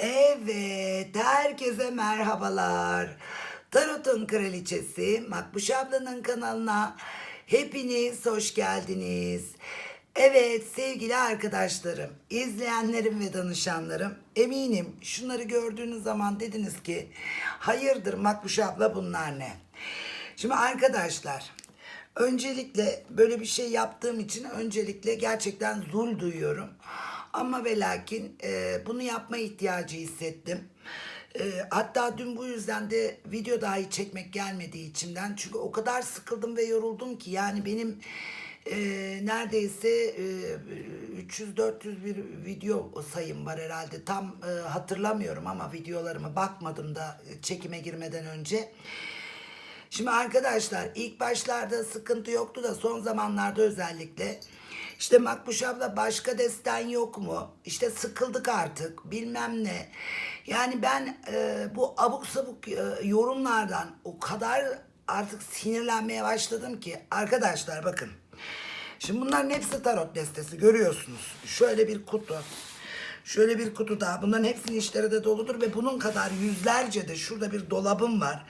Evet, herkese merhabalar. Tarot'un kraliçesi Makbuş ablanın kanalına hepiniz hoş geldiniz. Evet sevgili arkadaşlarım, izleyenlerim ve danışanlarım eminim şunları gördüğünüz zaman dediniz ki hayırdır Makbuş abla bunlar ne? Şimdi arkadaşlar Öncelikle böyle bir şey yaptığım için öncelikle gerçekten zul duyuyorum. Ama ve lakin e, bunu yapma ihtiyacı hissettim. E, hatta dün bu yüzden de video dahi çekmek gelmedi içimden. Çünkü o kadar sıkıldım ve yoruldum ki yani benim e, neredeyse e, 300-400 bir video sayım var herhalde. Tam e, hatırlamıyorum ama videolarımı bakmadım da e, çekime girmeden önce. Şimdi arkadaşlar ilk başlarda sıkıntı yoktu da son zamanlarda özellikle işte Makbuş abla başka desten yok mu? İşte sıkıldık artık bilmem ne. Yani ben e, bu abuk sabuk e, yorumlardan o kadar artık sinirlenmeye başladım ki arkadaşlar bakın. Şimdi bunların hepsi tarot destesi görüyorsunuz. Şöyle bir kutu. Şöyle bir kutu daha. Bunların hepsinin işleri de doludur ve bunun kadar yüzlerce de şurada bir dolabım var.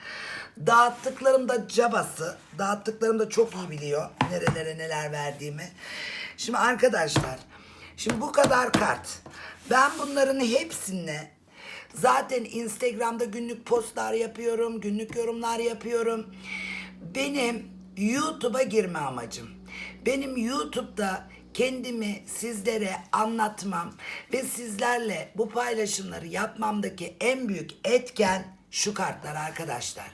Dağıttıklarım da cabası. Dağıttıklarım da çok iyi biliyor nerelere neler verdiğimi. Şimdi arkadaşlar, şimdi bu kadar kart. Ben bunların hepsine zaten Instagram'da günlük postlar yapıyorum, günlük yorumlar yapıyorum. Benim YouTube'a girme amacım. Benim YouTube'da kendimi sizlere anlatmam ve sizlerle bu paylaşımları yapmamdaki en büyük etken şu kartlar arkadaşlar.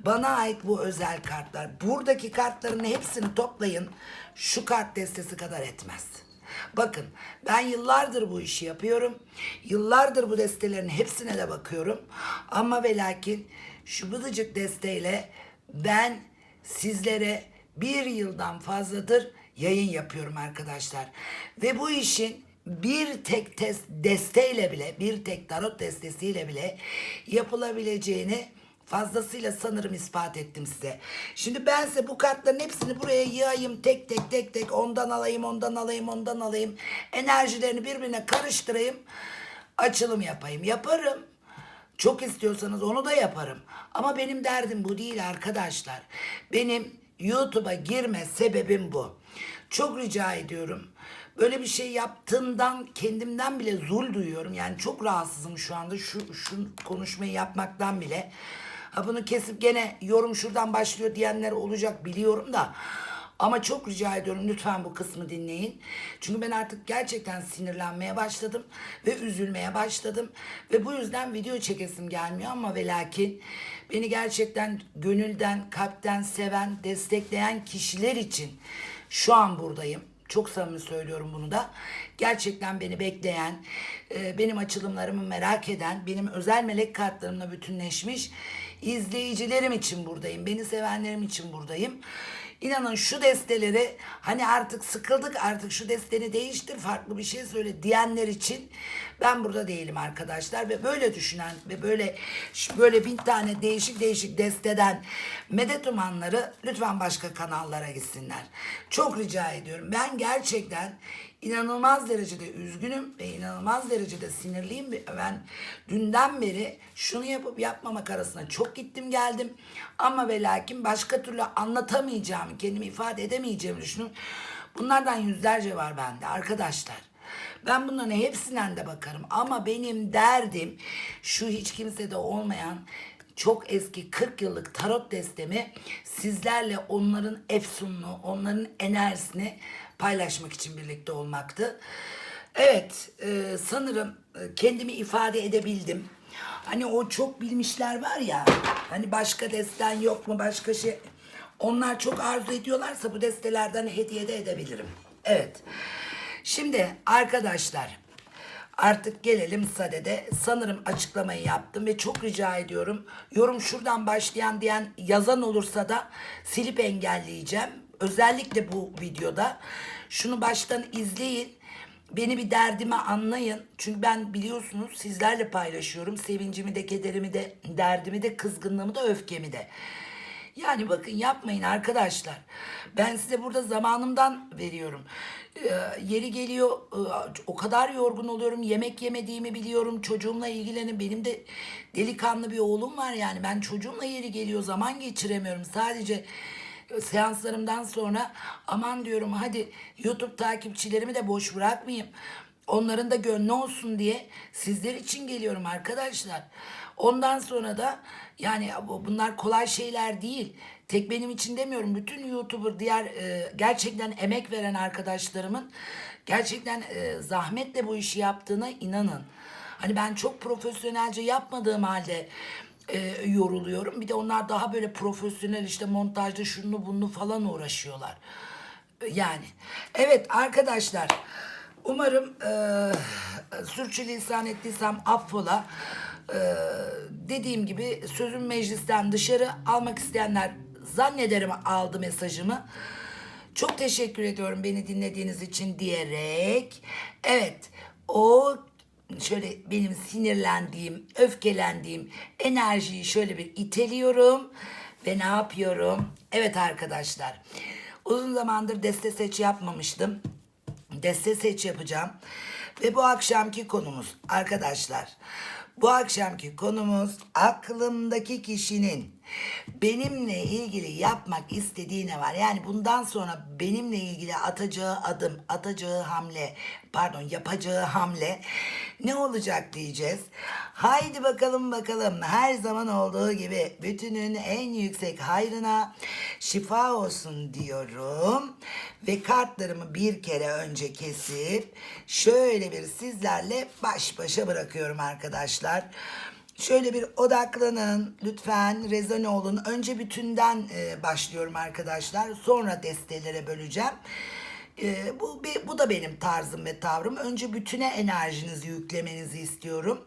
Bana ait bu özel kartlar. Buradaki kartların hepsini toplayın. Şu kart destesi kadar etmez. Bakın ben yıllardır bu işi yapıyorum. Yıllardır bu destelerin hepsine de bakıyorum. Ama ve lakin şu bıdıcık desteyle ben sizlere bir yıldan fazladır yayın yapıyorum arkadaşlar. Ve bu işin bir tek test desteyle bile, bir tek tarot destesiyle bile yapılabileceğini fazlasıyla sanırım ispat ettim size. Şimdi ben size bu kartların hepsini buraya yığayım tek tek tek tek ondan alayım, ondan alayım, ondan alayım. Enerjilerini birbirine karıştırayım. Açılım yapayım. Yaparım. Çok istiyorsanız onu da yaparım. Ama benim derdim bu değil arkadaşlar. Benim YouTube'a girme sebebim bu. Çok rica ediyorum. Böyle bir şey yaptığımdan kendimden bile zul duyuyorum. Yani çok rahatsızım şu anda şu, şu konuşmayı yapmaktan bile. Ha bunu kesip gene yorum şuradan başlıyor diyenler olacak biliyorum da. Ama çok rica ediyorum lütfen bu kısmı dinleyin. Çünkü ben artık gerçekten sinirlenmeye başladım ve üzülmeye başladım. Ve bu yüzden video çekesim gelmiyor ama ve lakin beni gerçekten gönülden, kalpten seven, destekleyen kişiler için şu an buradayım. Çok samimi söylüyorum bunu da. Gerçekten beni bekleyen, e, benim açılımlarımı merak eden, benim özel melek kartlarımla bütünleşmiş izleyicilerim için buradayım. Beni sevenlerim için buradayım. İnanın şu desteleri hani artık sıkıldık artık şu desteni değiştir farklı bir şey söyle diyenler için ben burada değilim arkadaşlar ve böyle düşünen ve böyle böyle bin tane değişik değişik desteden medet umanları lütfen başka kanallara gitsinler. Çok rica ediyorum. Ben gerçekten inanılmaz derecede üzgünüm ve inanılmaz derecede sinirliyim. Ben dünden beri şunu yapıp yapmamak arasında çok gittim geldim. Ama ve lakin başka türlü anlatamayacağım, kendimi ifade edemeyeceğimi düşünüyorum. Bunlardan yüzlerce var bende arkadaşlar. Ben bunların hepsinden de bakarım ama benim derdim şu hiç kimsede olmayan çok eski 40 yıllık tarot destemi sizlerle onların efsununu, onların enerjisini paylaşmak için birlikte olmaktı. Evet, e, sanırım e, kendimi ifade edebildim. Hani o çok bilmişler var ya, hani başka desten yok mu, başka şey... Onlar çok arzu ediyorlarsa bu destelerden hediye de edebilirim. Evet. Şimdi arkadaşlar artık gelelim sadede. Sanırım açıklamayı yaptım ve çok rica ediyorum. Yorum şuradan başlayan diyen yazan olursa da silip engelleyeceğim. Özellikle bu videoda. Şunu baştan izleyin. Beni bir derdimi anlayın. Çünkü ben biliyorsunuz sizlerle paylaşıyorum. Sevincimi de, kederimi de, derdimi de, kızgınlığımı da, öfkemi de. Yani bakın yapmayın arkadaşlar. Ben size burada zamanımdan veriyorum. Ee, yeri geliyor e, o kadar yorgun oluyorum. Yemek yemediğimi biliyorum. Çocuğumla ilgilenin. Benim de delikanlı bir oğlum var yani. Ben çocuğumla yeri geliyor zaman geçiremiyorum. Sadece seanslarımdan sonra aman diyorum hadi YouTube takipçilerimi de boş bırakmayayım. Onların da gönlü olsun diye sizler için geliyorum arkadaşlar. Ondan sonra da yani bu- bunlar kolay şeyler değil. Tek benim için demiyorum. Bütün YouTuber diğer e, gerçekten emek veren arkadaşlarımın gerçekten e, zahmetle bu işi yaptığına inanın. Hani ben çok profesyonelce yapmadığım halde e, yoruluyorum. Bir de onlar daha böyle profesyonel işte montajda şunu bunu falan uğraşıyorlar. Yani evet arkadaşlar umarım e, sürçülisan ettiysem affola. E, dediğim gibi sözüm meclisten dışarı almak isteyenler zannederim aldı mesajımı. Çok teşekkür ediyorum beni dinlediğiniz için diyerek. Evet o şöyle benim sinirlendiğim, öfkelendiğim enerjiyi şöyle bir iteliyorum ve ne yapıyorum? Evet arkadaşlar. Uzun zamandır deste seç yapmamıştım. Deste seç yapacağım. Ve bu akşamki konumuz arkadaşlar. Bu akşamki konumuz aklımdaki kişinin benimle ilgili yapmak istediği ne var? Yani bundan sonra benimle ilgili atacağı adım, atacağı hamle, pardon yapacağı hamle ne olacak diyeceğiz. Haydi bakalım bakalım her zaman olduğu gibi bütünün en yüksek hayrına şifa olsun diyorum. Ve kartlarımı bir kere önce kesip şöyle bir sizlerle baş başa bırakıyorum arkadaşlar. Şöyle bir odaklanın lütfen rezone olun. Önce bütünden e, başlıyorum arkadaşlar. Sonra destelere böleceğim. E, bu bu da benim tarzım ve tavrım. Önce bütüne enerjinizi yüklemenizi istiyorum.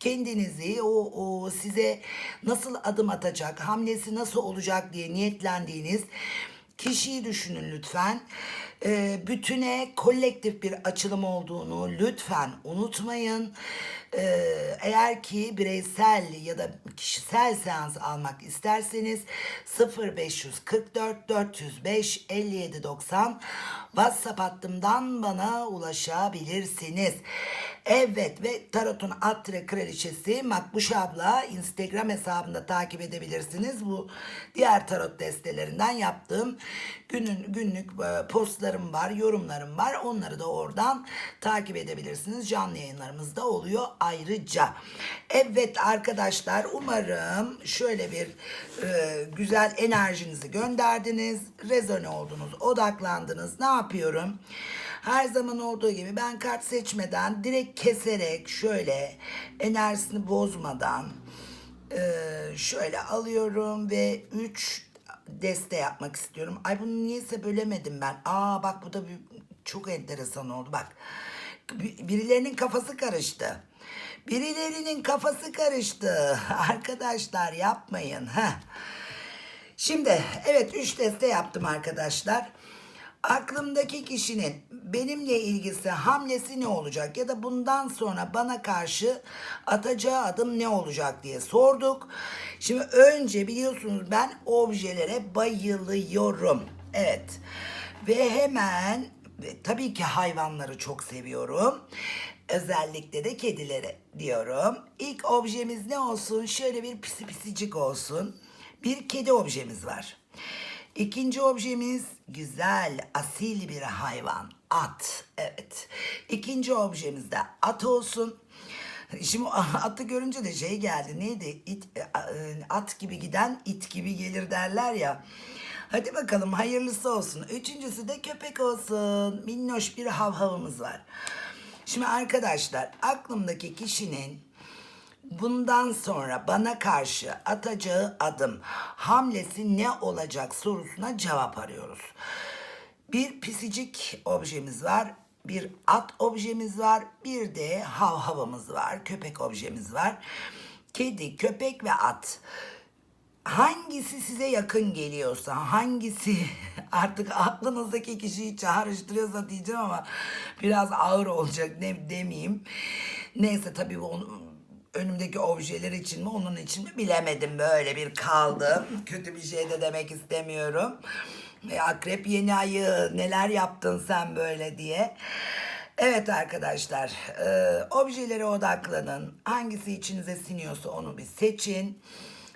Kendinizi o, o size nasıl adım atacak, hamlesi nasıl olacak diye niyetlendiğiniz kişiyi düşünün lütfen. Ee, bütüne kolektif bir açılım olduğunu lütfen unutmayın. Ee, eğer ki bireysel ya da kişisel seans almak isterseniz 0544 405 57 90 WhatsApp hattımdan bana ulaşabilirsiniz. Evet ve Tarot'un Atre Kraliçesi Makbuş abla Instagram hesabında takip edebilirsiniz. Bu diğer tarot destelerinden yaptığım günün günlük e, postlarım var, yorumlarım var. Onları da oradan takip edebilirsiniz. Canlı yayınlarımız da oluyor ayrıca. Evet arkadaşlar umarım şöyle bir e, güzel enerjinizi gönderdiniz. Rezone oldunuz, odaklandınız. Ne yapıyorum? Her zaman olduğu gibi ben kart seçmeden direkt keserek şöyle enerjisini bozmadan e, şöyle alıyorum ve 3 deste yapmak istiyorum. Ay bunu niyeyse bölemedim ben. Aa bak bu da bir, çok enteresan oldu bak. Bir- Birilerinin kafası karıştı. Birilerinin kafası karıştı. Arkadaşlar yapmayın. Heh. Şimdi evet 3 deste yaptım arkadaşlar. Aklımdaki kişinin benimle ilgisi hamlesi ne olacak ya da bundan sonra bana karşı atacağı adım ne olacak diye sorduk. Şimdi önce biliyorsunuz ben objelere bayılıyorum. Evet. Ve hemen tabii ki hayvanları çok seviyorum. Özellikle de kedileri diyorum. İlk objemiz ne olsun? Şöyle bir pisi pisicik olsun. Bir kedi objemiz var. İkinci objemiz güzel, asil bir hayvan. At. Evet. İkinci objemiz de at olsun. Şimdi atı görünce de şey geldi. Neydi? İt, e, at gibi giden it gibi gelir derler ya. Hadi bakalım hayırlısı olsun. Üçüncüsü de köpek olsun. Minnoş bir havhavımız var. Şimdi arkadaşlar aklımdaki kişinin bundan sonra bana karşı atacağı adım, hamlesi ne olacak sorusuna cevap arıyoruz. Bir pisicik objemiz var, bir at objemiz var, bir de havhavımız var, köpek objemiz var. Kedi, köpek ve at. Hangisi size yakın geliyorsa, hangisi artık aklınızdaki kişiyi çağrıştırıyorsa diyeceğim ama biraz ağır olacak ne demeyeyim. Neyse tabii onu önümdeki objeler için mi onun için mi bilemedim böyle bir kaldım. Kötü bir şey de demek istemiyorum. E, Akrep yeni ayı neler yaptın sen böyle diye. Evet arkadaşlar e, objelere odaklanın. Hangisi içinize siniyorsa onu bir seçin.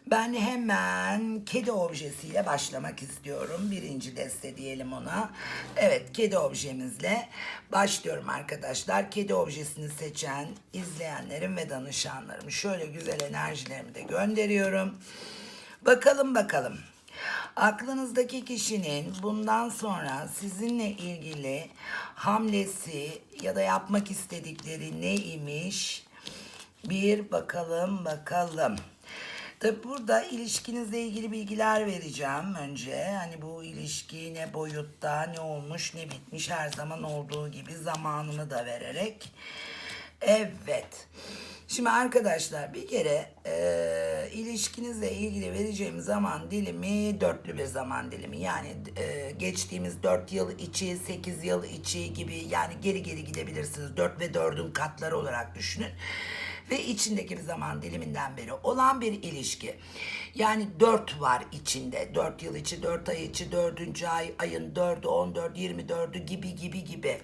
Ben hemen kedi objesiyle başlamak istiyorum. Birinci deste diyelim ona. Evet kedi objemizle başlıyorum arkadaşlar. Kedi objesini seçen izleyenlerim ve danışanlarım. Şöyle güzel enerjilerimi de gönderiyorum. Bakalım bakalım. Aklınızdaki kişinin bundan sonra sizinle ilgili hamlesi ya da yapmak istedikleri neymiş? Bir bakalım bakalım. Tabi burada ilişkinizle ilgili bilgiler vereceğim önce. Hani bu ilişki ne boyutta, ne olmuş, ne bitmiş her zaman olduğu gibi zamanını da vererek. Evet. Şimdi arkadaşlar bir kere e, ilişkinizle ilgili vereceğim zaman dilimi dörtlü bir zaman dilimi. Yani e, geçtiğimiz 4 yıl içi, 8 yıl içi gibi yani geri geri gidebilirsiniz. 4 ve 4'ün katları olarak düşünün ve içindeki bir zaman diliminden beri olan bir ilişki. Yani 4 var içinde. 4 yıl içi, 4 ay içi, 4. ay, ayın 4'ü, 14, 24'ü gibi gibi gibi.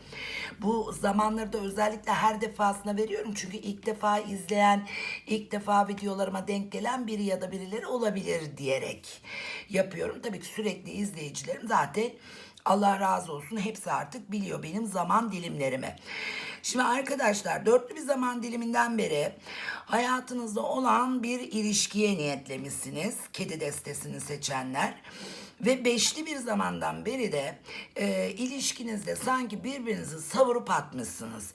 Bu zamanları da özellikle her defasında veriyorum. Çünkü ilk defa izleyen, ilk defa videolarıma denk gelen biri ya da birileri olabilir diyerek yapıyorum. Tabii ki sürekli izleyicilerim zaten Allah razı olsun hepsi artık biliyor benim zaman dilimlerimi. Şimdi arkadaşlar dörtlü bir zaman diliminden beri hayatınızda olan bir ilişkiye niyetlemişsiniz. Kedi destesini seçenler. Ve beşli bir zamandan beri de e, ilişkinizde sanki birbirinizi savurup atmışsınız.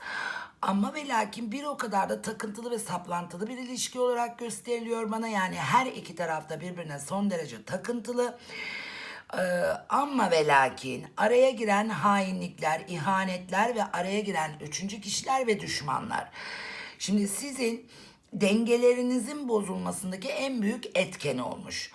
Ama ve lakin bir o kadar da takıntılı ve saplantılı bir ilişki olarak gösteriliyor bana. Yani her iki tarafta birbirine son derece takıntılı. Ee, ama ve lakin araya giren hainlikler, ihanetler ve araya giren üçüncü kişiler ve düşmanlar. Şimdi sizin dengelerinizin bozulmasındaki en büyük etken olmuş.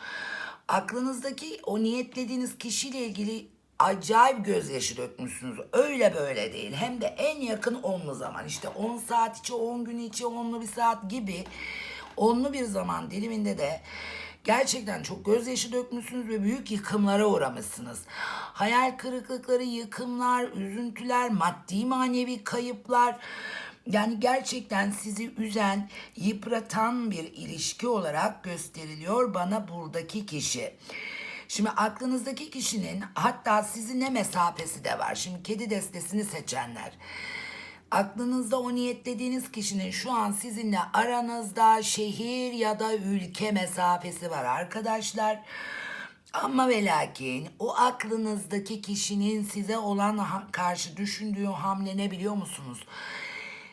Aklınızdaki o niyetlediğiniz kişiyle ilgili acayip gözyaşı dökmüşsünüz. Öyle böyle değil. Hem de en yakın onlu zaman. İşte 10 saat içi, 10 gün içi, onlu bir saat gibi onlu bir zaman diliminde de Gerçekten çok gözyaşı dökmüşsünüz ve büyük yıkımlara uğramışsınız. Hayal kırıklıkları, yıkımlar, üzüntüler, maddi manevi kayıplar. Yani gerçekten sizi üzen, yıpratan bir ilişki olarak gösteriliyor bana buradaki kişi. Şimdi aklınızdaki kişinin hatta sizinle mesafesi de var. Şimdi kedi destesini seçenler. Aklınızda o niyetlediğiniz kişinin şu an sizinle aranızda şehir ya da ülke mesafesi var arkadaşlar. Ama ve lakin o aklınızdaki kişinin size olan karşı düşündüğü hamle ne biliyor musunuz?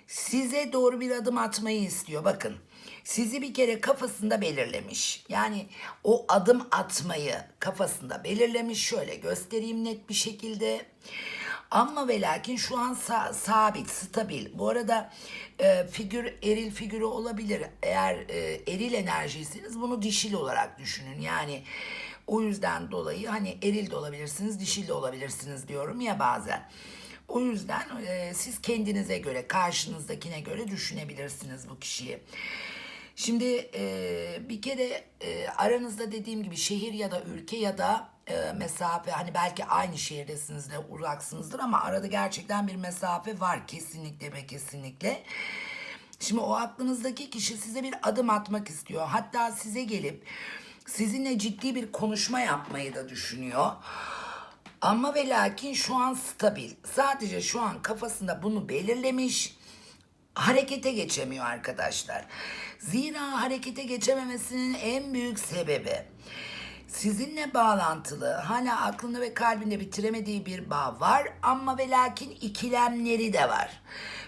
Size doğru bir adım atmayı istiyor. Bakın sizi bir kere kafasında belirlemiş. Yani o adım atmayı kafasında belirlemiş. Şöyle göstereyim net bir şekilde. Ama ve lakin şu an sa- sabit, stabil. Bu arada e, figür eril figürü olabilir. Eğer e, eril enerjiyseniz bunu dişil olarak düşünün. Yani o yüzden dolayı hani eril de olabilirsiniz, dişil de olabilirsiniz diyorum ya bazen. O yüzden e, siz kendinize göre, karşınızdakine göre düşünebilirsiniz bu kişiyi. Şimdi e, bir kere e, aranızda dediğim gibi şehir ya da ülke ya da e, mesafe hani belki aynı şehirdesiniz de uzaksınızdır ama arada gerçekten bir mesafe var kesinlikle ve kesinlikle. Şimdi o aklınızdaki kişi size bir adım atmak istiyor. Hatta size gelip sizinle ciddi bir konuşma yapmayı da düşünüyor. Ama ve lakin şu an stabil. Sadece şu an kafasında bunu belirlemiş harekete geçemiyor arkadaşlar. Zira harekete geçememesinin en büyük sebebi sizinle bağlantılı hala aklında ve kalbinde bitiremediği bir bağ var ama ve lakin ikilemleri de var.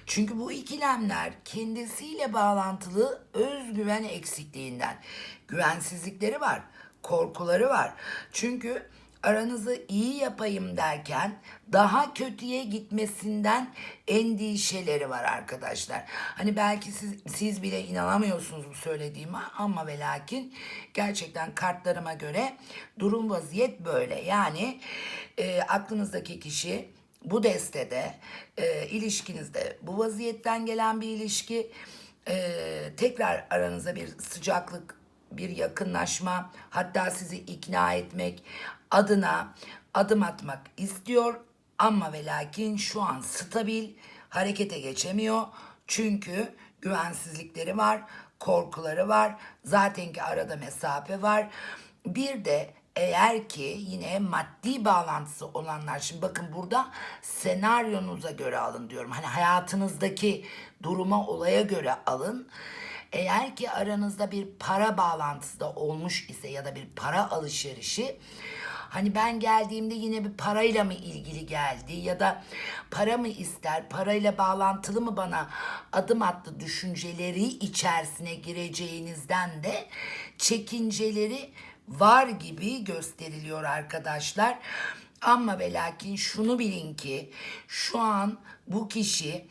Çünkü bu ikilemler kendisiyle bağlantılı özgüven eksikliğinden güvensizlikleri var, korkuları var. Çünkü aranızı iyi yapayım derken daha kötüye gitmesinden endişeleri var arkadaşlar. Hani belki siz, siz bile inanamıyorsunuz bu söylediğime ama ve lakin gerçekten kartlarıma göre durum vaziyet böyle. Yani e, aklınızdaki kişi bu destede e, ilişkinizde bu vaziyetten gelen bir ilişki Ee, tekrar aranıza bir sıcaklık, bir yakınlaşma, hatta sizi ikna etmek adına adım atmak istiyor. Ama ve lakin şu an stabil, harekete geçemiyor. Çünkü güvensizlikleri var, korkuları var. Zaten ki arada mesafe var. Bir de eğer ki yine maddi bağlantısı olanlar şimdi bakın burada senaryonuza göre alın diyorum. Hani hayatınızdaki duruma olaya göre alın. Eğer ki aranızda bir para bağlantısı da olmuş ise ya da bir para alışverişi Hani ben geldiğimde yine bir parayla mı ilgili geldi ya da para mı ister, parayla bağlantılı mı bana adım attı düşünceleri içerisine gireceğinizden de çekinceleri var gibi gösteriliyor arkadaşlar. Ama ve lakin şunu bilin ki şu an bu kişi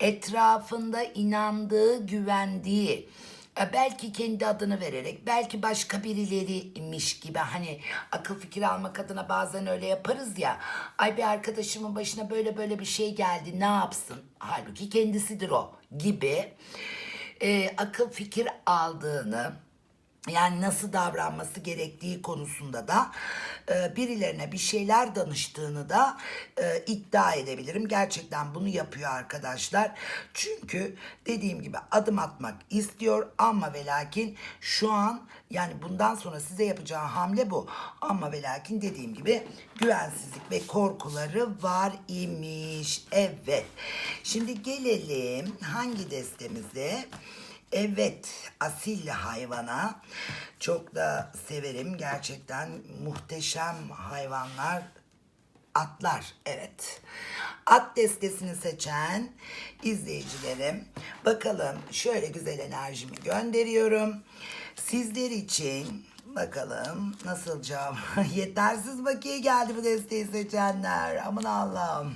etrafında inandığı, güvendiği, belki kendi adını vererek, belki başka birileriymiş gibi hani akıl fikir almak adına bazen öyle yaparız ya. Ay bir arkadaşımın başına böyle böyle bir şey geldi ne yapsın? Halbuki kendisidir o gibi e, akıl fikir aldığını, yani nasıl davranması gerektiği konusunda da e, birilerine bir şeyler danıştığını da e, iddia edebilirim. Gerçekten bunu yapıyor arkadaşlar. Çünkü dediğim gibi adım atmak istiyor ama ve lakin şu an yani bundan sonra size yapacağı hamle bu. Ama ve lakin dediğim gibi güvensizlik ve korkuları var imiş. Evet. Şimdi gelelim hangi destemize? Evet, asil hayvana çok da severim. Gerçekten muhteşem hayvanlar. Atlar, evet. At destesini seçen izleyicilerim. Bakalım şöyle güzel enerjimi gönderiyorum. Sizler için bakalım nasıl cevap. Yetersiz bakiye geldi bu desteği seçenler. Aman Allah'ım.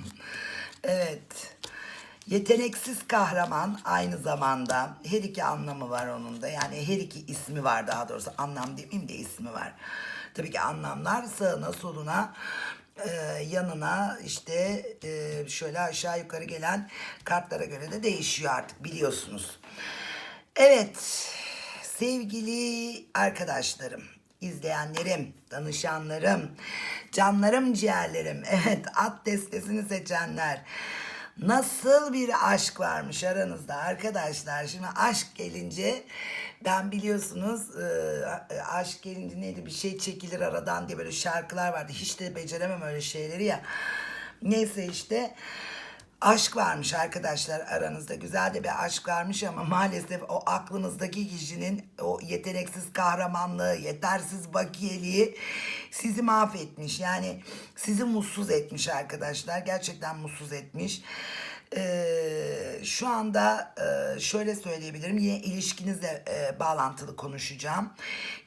Evet. Yeteneksiz kahraman aynı zamanda her iki anlamı var onun da. Yani her iki ismi var daha doğrusu. Anlam demeyeyim de ismi var. Tabii ki anlamlar sağına soluna e, yanına işte e, şöyle aşağı yukarı gelen kartlara göre de değişiyor artık biliyorsunuz. Evet sevgili arkadaşlarım izleyenlerim, danışanlarım, canlarım, ciğerlerim. Evet, at destesini seçenler. Nasıl bir aşk varmış aranızda arkadaşlar. Şimdi aşk gelince ben biliyorsunuz e, aşk gelince neydi bir şey çekilir aradan diye böyle şarkılar vardı. Hiç de beceremem öyle şeyleri ya. Neyse işte aşk varmış arkadaşlar aranızda. Güzel de bir aşk varmış ama maalesef o aklınızdaki kişinin o yeteneksiz kahramanlığı, yetersiz bakiyeliği sizi mahvetmiş. Yani sizi mutsuz etmiş arkadaşlar. Gerçekten mutsuz etmiş. Ee, şu anda e, şöyle söyleyebilirim yine ilişkinizle e, bağlantılı konuşacağım.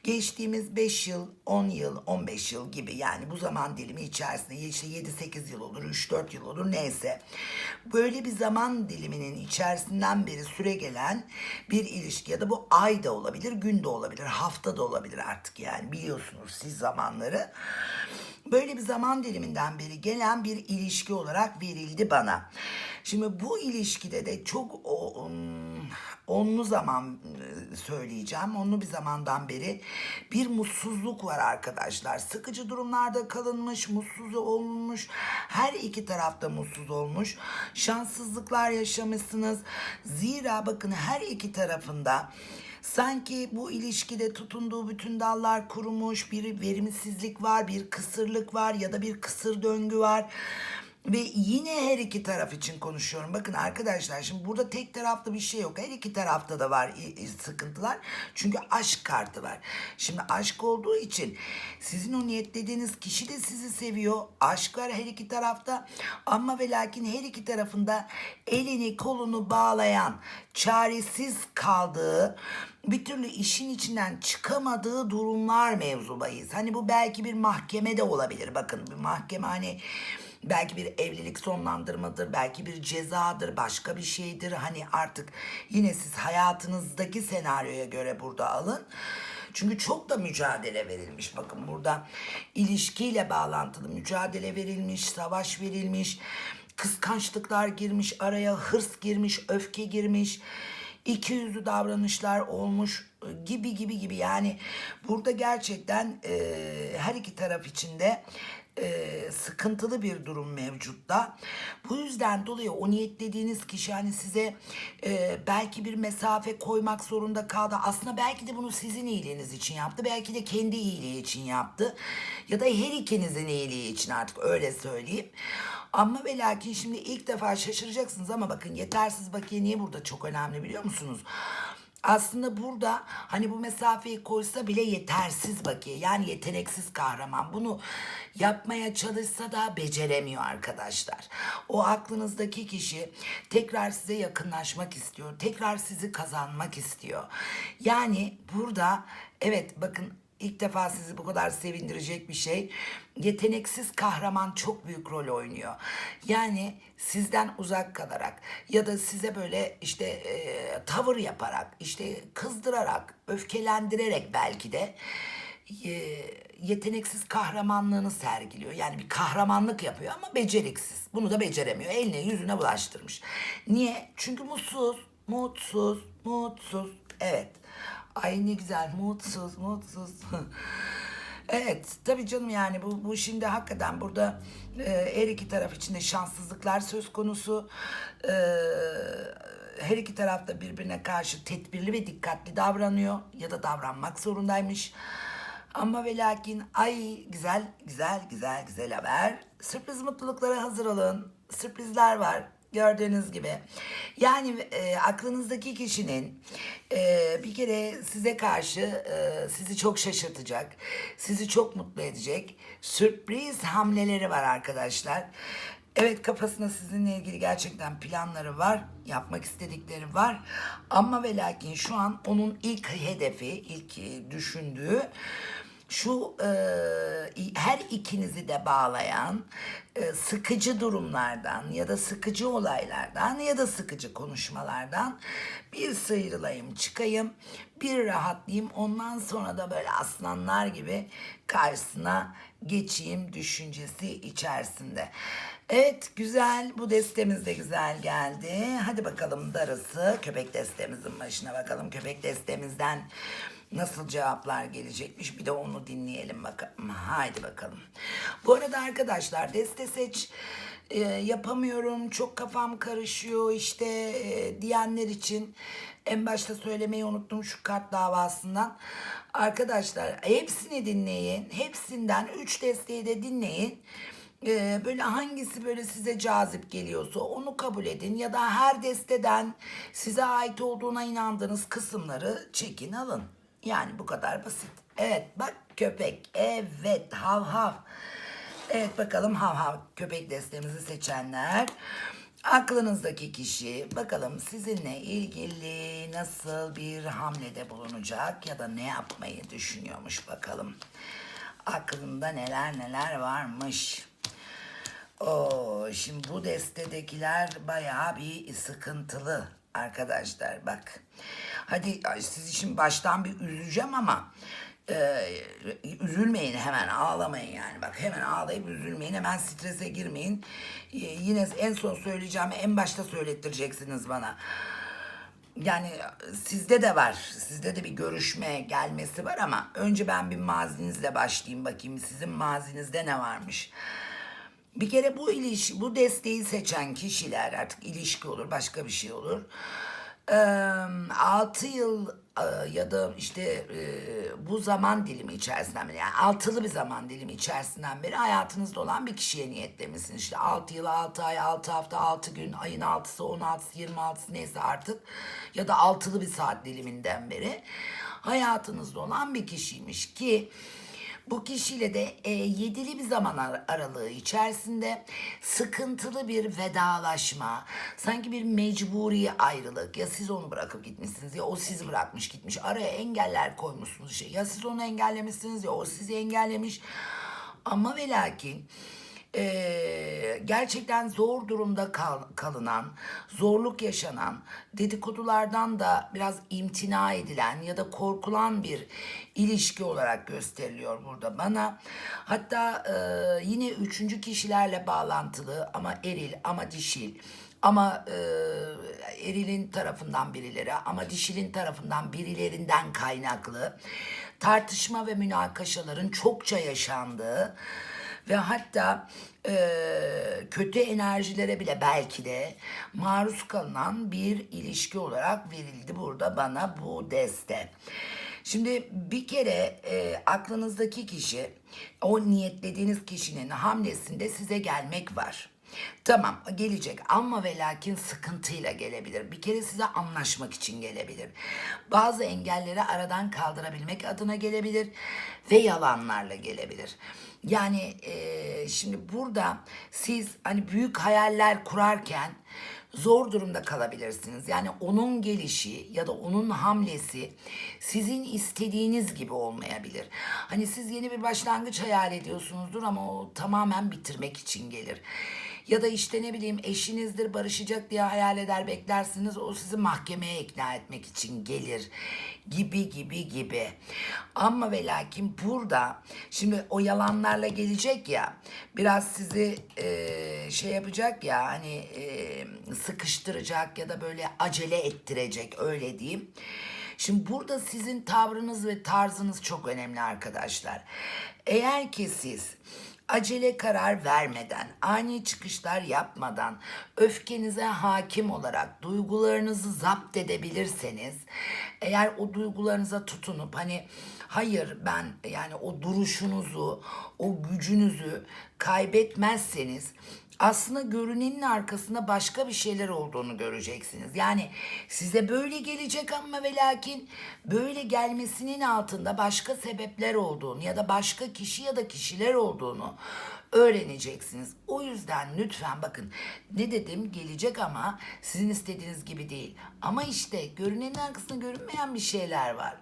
Geçtiğimiz 5 yıl, 10 yıl, 15 yıl gibi yani bu zaman dilimi içerisinde işte 7-8 yıl olur, 3-4 yıl olur neyse. Böyle bir zaman diliminin içerisinden beri süre gelen bir ilişki ya da bu ay da olabilir, gün de olabilir, hafta da olabilir artık yani biliyorsunuz siz zamanları. Böyle bir zaman diliminden beri gelen bir ilişki olarak verildi bana. Şimdi bu ilişkide de çok o, onlu zaman e, söyleyeceğim. Onlu bir zamandan beri bir mutsuzluk var arkadaşlar. Sıkıcı durumlarda kalınmış, mutsuz olmuş. Her iki tarafta mutsuz olmuş. Şanssızlıklar yaşamışsınız. Zira bakın her iki tarafında Sanki bu ilişkide tutunduğu bütün dallar kurumuş, bir verimsizlik var, bir kısırlık var ya da bir kısır döngü var. Ve yine her iki taraf için konuşuyorum. Bakın arkadaşlar şimdi burada tek taraflı bir şey yok. Her iki tarafta da var sıkıntılar. Çünkü aşk kartı var. Şimdi aşk olduğu için sizin o niyetlediğiniz kişi de sizi seviyor. Aşk var her iki tarafta. Ama ve lakin her iki tarafında elini kolunu bağlayan, çaresiz kaldığı, bir türlü işin içinden çıkamadığı durumlar mevzubayız. Hani bu belki bir mahkeme de olabilir. Bakın bir mahkeme hani belki bir evlilik sonlandırmadır, belki bir cezadır, başka bir şeydir. Hani artık yine siz hayatınızdaki senaryoya göre burada alın. Çünkü çok da mücadele verilmiş. Bakın burada ilişkiyle bağlantılı mücadele verilmiş, savaş verilmiş, kıskançlıklar girmiş araya, hırs girmiş, öfke girmiş. iki yüzlü davranışlar olmuş e, gibi gibi gibi yani burada gerçekten e, her iki taraf içinde e, sıkıntılı bir durum mevcutta. Bu yüzden dolayı o niyetlediğiniz kişi hani size e, belki bir mesafe koymak zorunda kaldı. Aslında belki de bunu sizin iyiliğiniz için yaptı. Belki de kendi iyiliği için yaptı. Ya da her ikinizin iyiliği için artık öyle söyleyeyim. Ama ve lakin şimdi ilk defa şaşıracaksınız ama bakın yetersiz bakiye niye burada çok önemli biliyor musunuz? Aslında burada hani bu mesafeyi koysa bile yetersiz bakiye yani yeteneksiz kahraman bunu yapmaya çalışsa da beceremiyor arkadaşlar. O aklınızdaki kişi tekrar size yakınlaşmak istiyor. Tekrar sizi kazanmak istiyor. Yani burada evet bakın İlk defa sizi bu kadar sevindirecek bir şey. Yeteneksiz kahraman çok büyük rol oynuyor. Yani sizden uzak kalarak ya da size böyle işte e, tavır yaparak, işte kızdırarak, öfkelendirerek belki de e, yeteneksiz kahramanlığını sergiliyor. Yani bir kahramanlık yapıyor ama beceriksiz. Bunu da beceremiyor. Eline yüzüne bulaştırmış. Niye? Çünkü mutsuz, mutsuz, mutsuz. Evet. Ay ne güzel mutsuz mutsuz. evet tabii canım yani bu, bu şimdi hakikaten burada e, her iki taraf içinde şanssızlıklar söz konusu. E, her iki taraf da birbirine karşı tedbirli ve dikkatli davranıyor ya da davranmak zorundaymış. Ama ve lakin ay güzel güzel güzel güzel haber. Sürpriz mutluluklara hazır olun. Sürprizler var gördüğünüz gibi. Yani e, aklınızdaki kişinin e, bir kere size karşı e, sizi çok şaşırtacak, sizi çok mutlu edecek sürpriz hamleleri var arkadaşlar. Evet kafasında sizinle ilgili gerçekten planları var, yapmak istedikleri var. Ama ve lakin şu an onun ilk hedefi, ilk e, düşündüğü şu e, her ikinizi de bağlayan e, sıkıcı durumlardan ya da sıkıcı olaylardan ya da sıkıcı konuşmalardan bir sıyrılayım çıkayım bir rahatlayayım ondan sonra da böyle aslanlar gibi karşısına geçeyim düşüncesi içerisinde. Evet güzel bu destemiz de güzel geldi. Hadi bakalım darısı köpek destemizin başına bakalım köpek destemizden nasıl cevaplar gelecekmiş bir de onu dinleyelim bakalım. Haydi bakalım. Bu arada arkadaşlar deste seç e, yapamıyorum çok kafam karışıyor işte e, diyenler için en başta söylemeyi unuttum şu kart davasından. Arkadaşlar hepsini dinleyin. Hepsinden 3 desteği de dinleyin. Ee, böyle hangisi böyle size cazip geliyorsa onu kabul edin ya da her desteden size ait olduğuna inandığınız kısımları çekin alın. Yani bu kadar basit. Evet bak köpek. Evet hav hav. Evet bakalım hav hav köpek destemizi seçenler. Aklınızdaki kişi bakalım sizinle ilgili nasıl bir hamlede bulunacak ya da ne yapmayı düşünüyormuş bakalım. Aklında neler neler varmış. Oo, şimdi bu destedekiler bayağı bir sıkıntılı arkadaşlar bak. Hadi sizi şimdi baştan bir üzeceğim ama e, üzülmeyin hemen ağlamayın yani bak hemen ağlayıp üzülmeyin hemen strese girmeyin. E, yine en son söyleyeceğimi en başta söylettireceksiniz bana. Yani sizde de var. Sizde de bir görüşme gelmesi var ama önce ben bir mazinizle başlayayım bakayım sizin mazinizde ne varmış. Bir kere bu ilişki, bu desteği seçen kişiler artık ilişki olur, başka bir şey olur. 6 yıl e, ya da işte e, bu zaman dilimi içerisinden beri yani altılı bir zaman dilimi içerisinden beri hayatınızda olan bir kişiye niyetlemişsiniz. İşte 6 yıl, 6 ay, 6 hafta, 6 gün, ayın 6'sı, 16'sı, 26'sı neyse artık ya da altılı bir saat diliminden beri hayatınızda olan bir kişiymiş ki bu kişiyle de e, yedili bir zaman ar- aralığı içerisinde sıkıntılı bir vedalaşma, sanki bir mecburi ayrılık. Ya siz onu bırakıp gitmişsiniz ya o sizi bırakmış gitmiş. Araya engeller koymuşsunuz şey. Ya siz onu engellemişsiniz ya o sizi engellemiş. Ama ve lakin e, gerçekten zor durumda kal- kalınan, zorluk yaşanan, dedikodulardan da biraz imtina edilen ya da korkulan bir ilişki olarak gösteriliyor burada bana. Hatta e, yine üçüncü kişilerle bağlantılı ama eril ama dişil ama e, erilin tarafından birileri ama dişilin tarafından birilerinden kaynaklı tartışma ve münakaşaların çokça yaşandığı ve hatta e, kötü enerjilere bile belki de maruz kalınan bir ilişki olarak verildi burada bana bu deste. Şimdi bir kere e, aklınızdaki kişi o niyetlediğiniz kişinin hamlesinde size gelmek var. Tamam gelecek ama ve lakin sıkıntıyla gelebilir. Bir kere size anlaşmak için gelebilir. Bazı engelleri aradan kaldırabilmek adına gelebilir ve yalanlarla gelebilir. Yani e, şimdi burada siz hani büyük hayaller kurarken zor durumda kalabilirsiniz. Yani onun gelişi ya da onun hamlesi sizin istediğiniz gibi olmayabilir. Hani siz yeni bir başlangıç hayal ediyorsunuzdur ama o tamamen bitirmek için gelir. Ya da işte ne bileyim eşinizdir barışacak diye hayal eder beklersiniz o sizi mahkemeye ikna etmek için gelir gibi gibi gibi. Ama ve lakin burada şimdi o yalanlarla gelecek ya biraz sizi e, şey yapacak ya hani e, sıkıştıracak ya da böyle acele ettirecek öyle diyeyim. Şimdi burada sizin tavrınız ve tarzınız çok önemli arkadaşlar. Eğer ki siz acele karar vermeden, ani çıkışlar yapmadan, öfkenize hakim olarak duygularınızı zapt edebilirseniz, eğer o duygularınıza tutunup hani hayır ben yani o duruşunuzu, o gücünüzü kaybetmezseniz aslında görünenin arkasında başka bir şeyler olduğunu göreceksiniz. Yani size böyle gelecek ama ve lakin böyle gelmesinin altında başka sebepler olduğunu ya da başka kişi ya da kişiler olduğunu öğreneceksiniz. O yüzden lütfen bakın ne dedim gelecek ama sizin istediğiniz gibi değil. Ama işte görünenin arkasında görünmeyen bir şeyler var.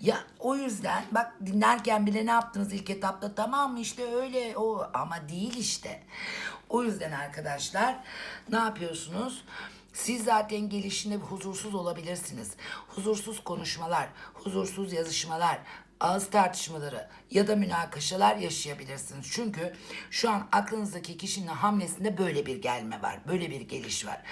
Ya o yüzden bak dinlerken bile ne yaptınız ilk etapta tamam mı işte öyle o ama değil işte. O yüzden arkadaşlar ne yapıyorsunuz? Siz zaten gelişinde huzursuz olabilirsiniz. Huzursuz konuşmalar, huzursuz yazışmalar, ağız tartışmaları ya da münakaşalar yaşayabilirsiniz. Çünkü şu an aklınızdaki kişinin hamlesinde böyle bir gelme var. Böyle bir geliş var.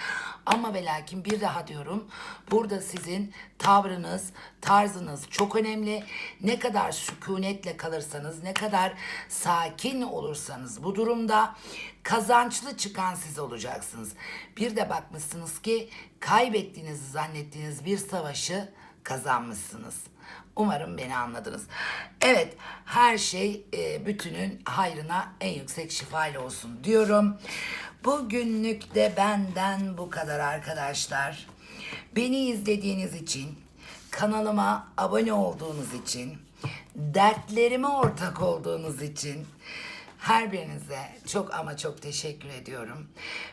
Ama ve lakin bir daha diyorum. Burada sizin tavrınız, tarzınız çok önemli. Ne kadar sükunetle kalırsanız, ne kadar sakin olursanız bu durumda kazançlı çıkan siz olacaksınız. Bir de bakmışsınız ki kaybettiğinizi zannettiğiniz bir savaşı kazanmışsınız. Umarım beni anladınız. Evet, her şey e, bütünün hayrına en yüksek şifayla olsun diyorum. Bugünlük de benden bu kadar arkadaşlar. Beni izlediğiniz için, kanalıma abone olduğunuz için, dertlerime ortak olduğunuz için her birinize çok ama çok teşekkür ediyorum.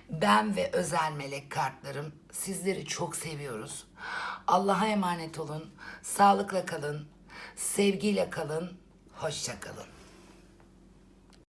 Ben ve özel melek kartlarım sizleri çok seviyoruz. Allah'a emanet olun. Sağlıkla kalın. Sevgiyle kalın. Hoşça kalın.